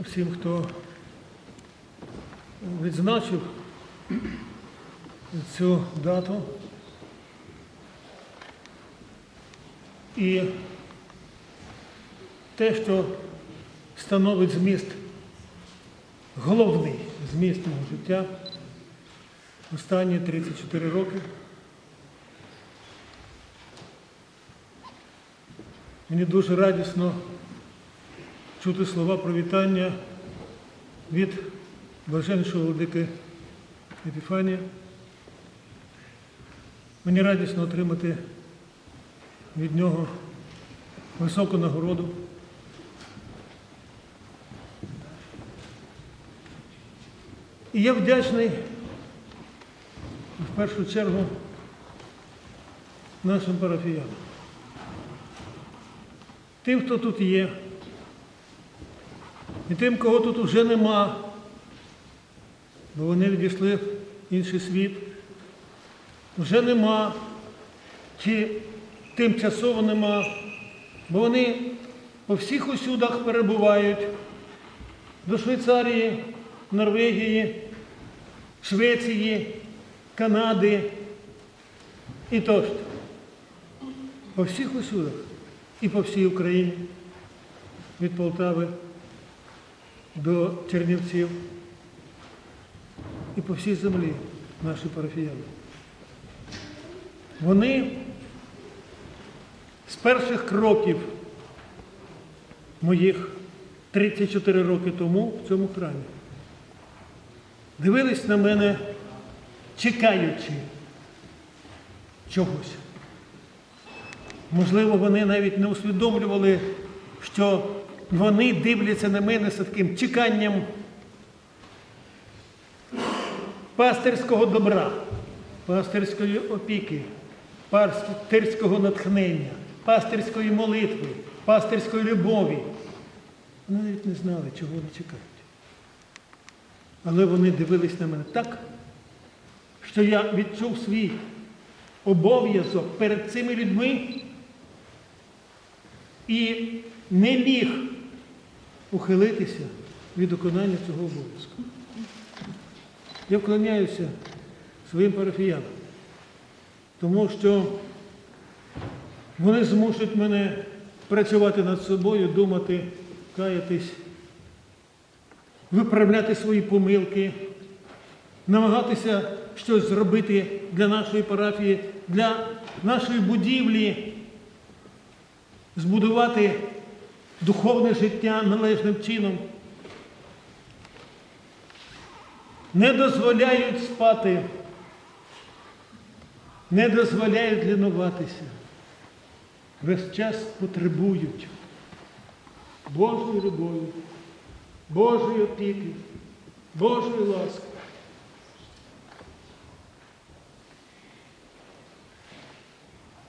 всім, хто відзначив цю дату. І те, що становить зміст, головний зміст мого життя останні 34 роки. Мені дуже радісно чути слова привітання від блаженнішого владики Епіфанія. Мені радісно отримати від нього високу нагороду. І я вдячний в першу чергу нашим парафіянам. Тим, хто тут є, і тим, кого тут вже нема, бо вони відійшли в інший світ, вже нема, чи тимчасово нема, бо вони по всіх усюдах перебувають до Швейцарії, Норвегії, Швеції, Канади і тощо. По всіх усюдах і по всій Україні, від Полтави до Чернівців і по всій землі наші парафіяни. Вони з перших кроків моїх 34 роки тому в цьому храмі дивились на мене, чекаючи чогось. Можливо, вони навіть не усвідомлювали, що вони дивляться на мене з таким чеканням пастирського добра, пастирської опіки, пастирського натхнення, пастирської молитви, пастирської любові. Вони навіть не знали, чого вони чекають. Але вони дивились на мене так, що я відчув свій обов'язок перед цими людьми і не міг ухилитися від виконання цього обов'язку. Я вклоняюся своїм парафіянам, тому що вони змушують мене працювати над собою, думати, каятись, виправляти свої помилки, намагатися щось зробити для нашої парафії, для нашої будівлі, збудувати духовне життя належним чином. Не дозволяють спати, не дозволяють лінуватися. Весь час потребують Божої любові, Божої опіки, Божої ласки.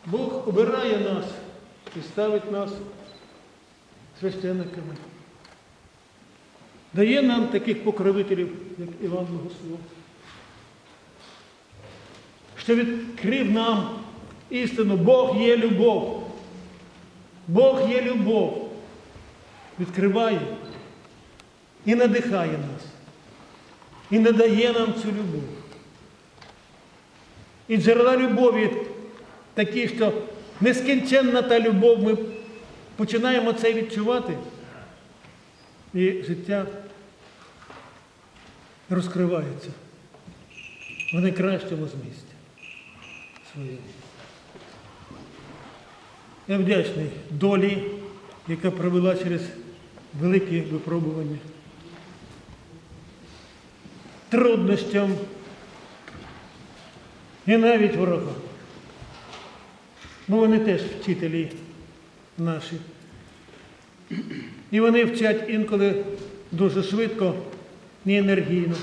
Бог обирає нас і ставить нас священниками. Дає нам таких покровителів, як Іван Богослов, що відкрив нам істину, Бог є любов. Бог є любов. Відкриває і надихає нас. І надає нам цю любов. І джерела любові такі, що нескінченна та любов, ми починаємо це відчувати. І життя розкривається в найкращому змісті своєму. Я вдячний долі, яка провела через великі випробування, труднощам і навіть ворогам. Бо вони теж вчителі наші. І вони вчать інколи дуже швидко і енергійно.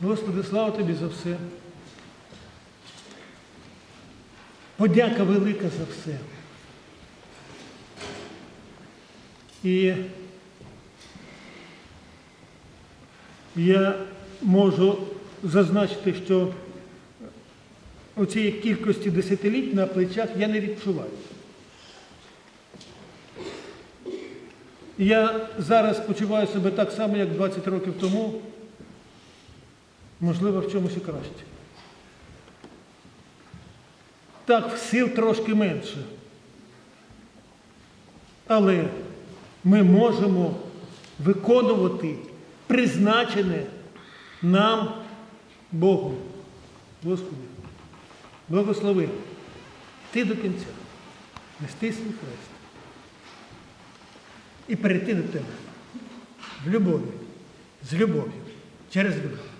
Господи, слава тобі за все. Подяка велика за все. І я можу зазначити, що оцієї кількості десятиліть на плечах я не відчуваю. Я зараз почуваю себе так само, як 20 років тому, можливо, в чомусь і краще. Так, сил трошки менше. Але ми можемо виконувати призначене нам Богом. Господи, благослови. Йти до кінця, нести свій хрест. І перейти до тебе. В любові, з любов'ю, через любов.